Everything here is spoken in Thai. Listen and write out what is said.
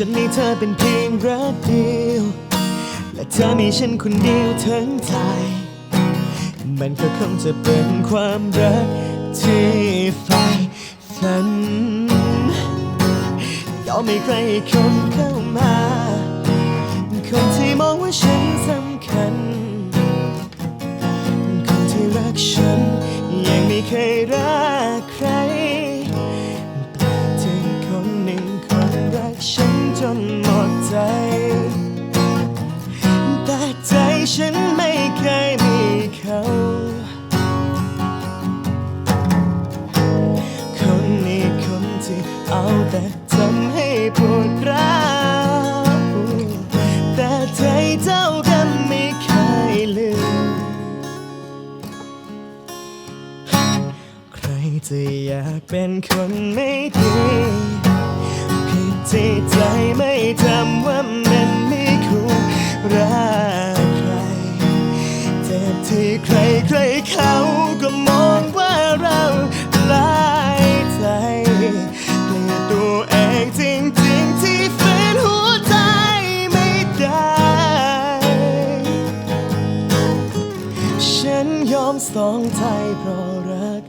ฉันมีเธอเป็นเพียงรักเดียว และเธอมีฉันคนเดียวทั้งใจมันก็คงจะเป็นความรักที่ใฝ่ฝันยอมให้ใครคนเข้ามา คนที่มองว่าฉันสำคัญ คนที่รักฉันยังไม่เคยรัก ฉันไม่เคยมีเขาคนนี้คนที่เอาแต่ทำให้ปวดร้าวแต่ใจเจ้ากันไม่เคยลืม ใครจะอยากเป็นคนไม่ดีผิดที่ใจไม่จำว่า ที่ใครใครเขาก็มองว่าเราลายใจเกลียดตัวเองจริงๆที่ฝืนหัวใจไม่ได้ ฉันยอมสองใจเพราะรัก